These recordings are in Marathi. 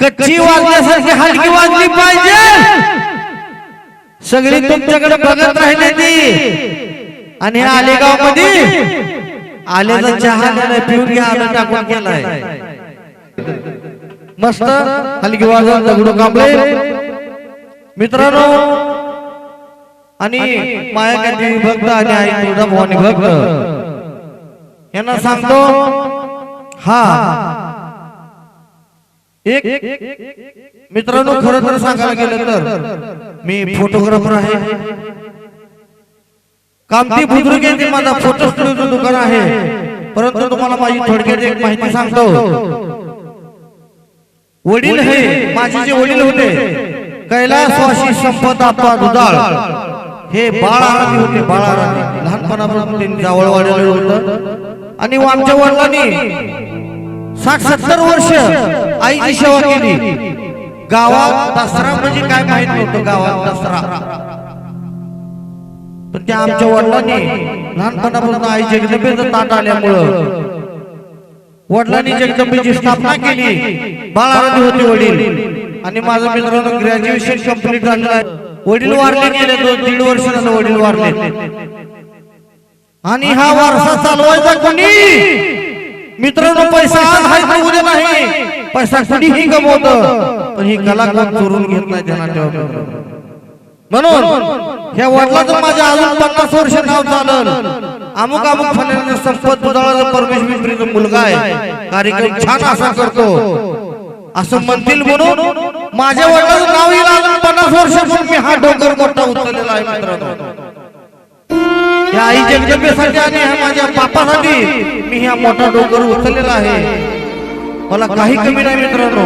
कच्ची वाजण्यासारखी हलकी वाजली पाहिजे. सगळी तुमच्याकडे बघत राहिली ती आणि आलेगावमध्ये आल्याचा चहा दिलाय पिऊन घ्या आलं टाकून मस्त हलकी वाजवा दगडू कांबळे मित्रांनो आणि मायाकांती भक्त आणि आई तुळजा भवानी भक्त. यांना सांगतो हा. एक मित्रांनो खरं तर सांगायला गेलं तर मी फोटोग्राफर आहे. कामती बुद्रुक येथे माझा फोटो स्टुडिओचं दुकान आहे. परंतु तुम्हाला माझी थोडक्यात एक माहिती सांगतो. वडील हे माझे जे वडील होते कैलासवासी संपत आपा दुधाळ. हे बाळ आराधी होते बाळ आराधी. लहानपणापासून त्यांनी जावळ वाढलेलं होतं. आणि आमच्या वडिलांनी साठ सत्तर वर्ष आईची सेवा केली गावात दसरा म्हणजे काय माहीत नव्हतं गावात दसरा. त्या आमच्या वडिलांनी लहानपणापासून आई जगदंबेचं ताट आल्यामुळं वडिलांनी जगदंबेची स्थापना केली. बाळाराधी होते वडील. आणि माझं मित्रांनो ग्रॅज्युएशन कंप्लीट झालेलं आहे वडील वारले गेले दोन दीड वर्ष झालं वडील वारले. आणि हा वारसा चालवायचा कोणी? मित्रांनो पैसा आज आहे तर उद्या नाही. पैसा कुणीही कमवत पण ही कला कोण चोरून घेत नाही त्यांना ठेवा म्हणून ह्या वडिलाचं माझ्या अजून पन्नास वर्ष नाव चालल अमुक अमुक फल्याने संपत दुधाळाचा परमेश पिंपरीचा मुलगा आहे. कार्यक्रम छान असा करतो. असं म्हणतील म्हणून माझ्या वडिलाचं नाव येईल अजून पन्नास वर्षापासून मी हा डोंगर मोठा उचललेला आहे मित्रांनो. या आई जगदंबेसाठी आणि ह्या माझ्या बापासाठी मी ह्या मोठा डोंगर उचललेला आहे. मला काही कमी नाही मित्रांनो.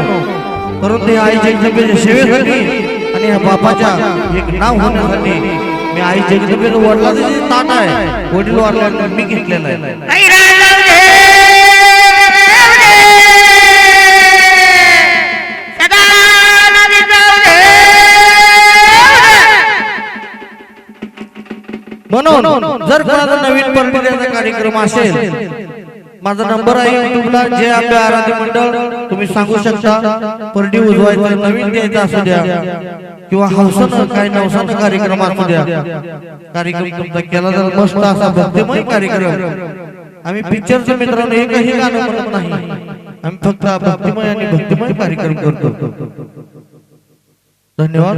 परंतु या आई जगदंबेच्या सेवेसाठी आणि ह्या बापाच्या एक नाव होण्यासाठी मी आई जगदंबेचं वडिलाचं ताट आहे वडील वारल्याने मी घेतलेलं आहे. म्हणून जर कोणाचा नवीन परंपरेचा कार्यक्रम असेल माझा नंबर आहे युट्यूबला जे आपल्या आराध्य मंडळ तुम्ही सांगू शकता परडी उजवायचं नवीन द्यायचं असू द्या किंवा हौसानं काही नवसानं कार्यक्रम असू द्या. कार्यक्रम तुमचा केला तर मस्त असा भक्तिमय कार्यक्रम. आम्ही पिक्चरचे मित्रांनो एकही गाणं म्हणत नाही. आम्ही फक्त भक्तिमय आणि भक्तिमय कार्यक्रम करतो. धन्यवाद.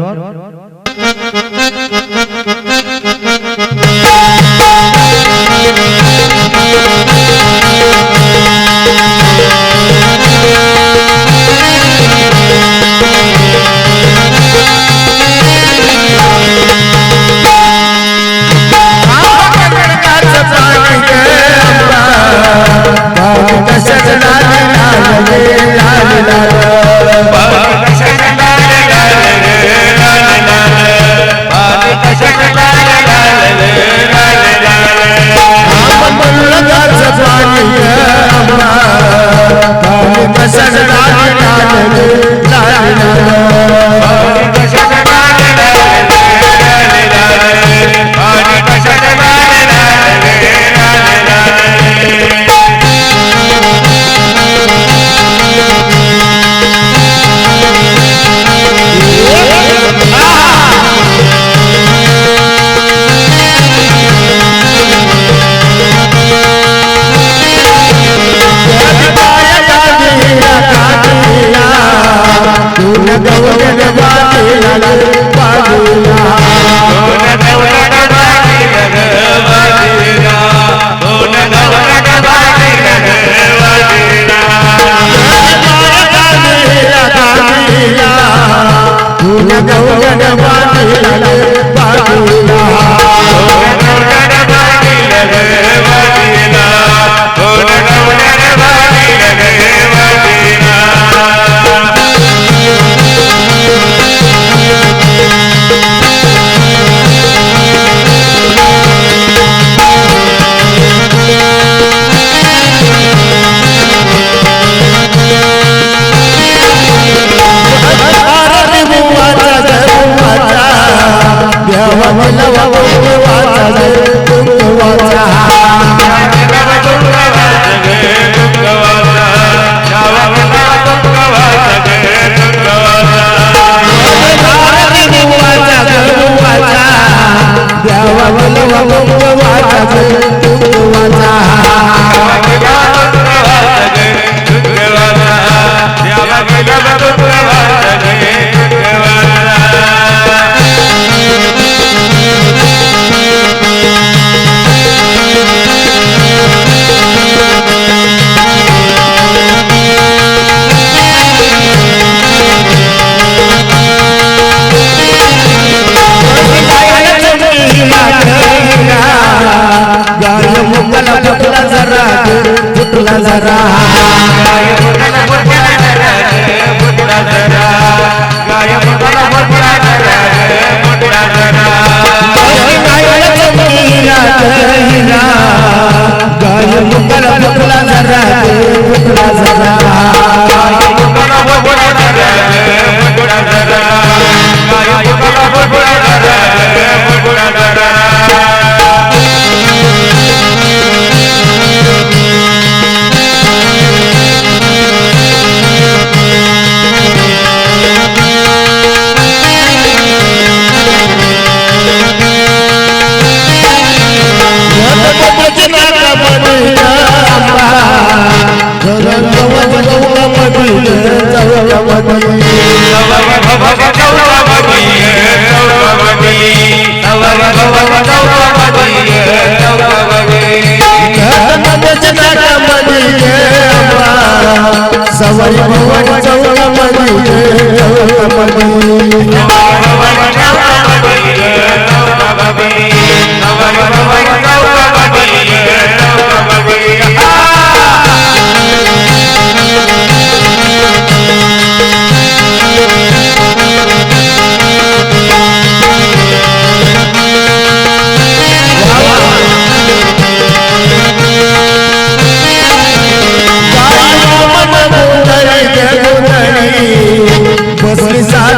la la la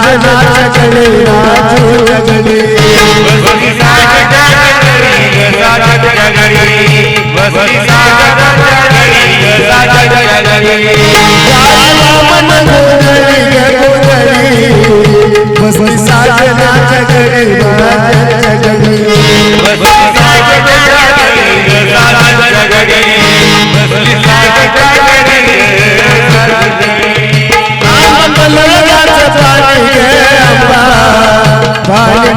जगले राजू जगले बसली साजना जगले राज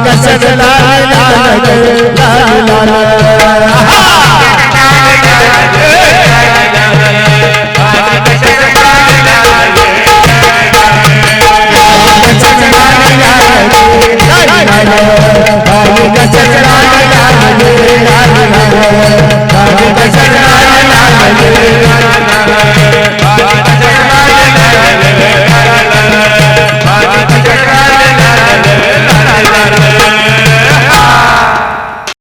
કસર લાલ લાલ લાલ લાલ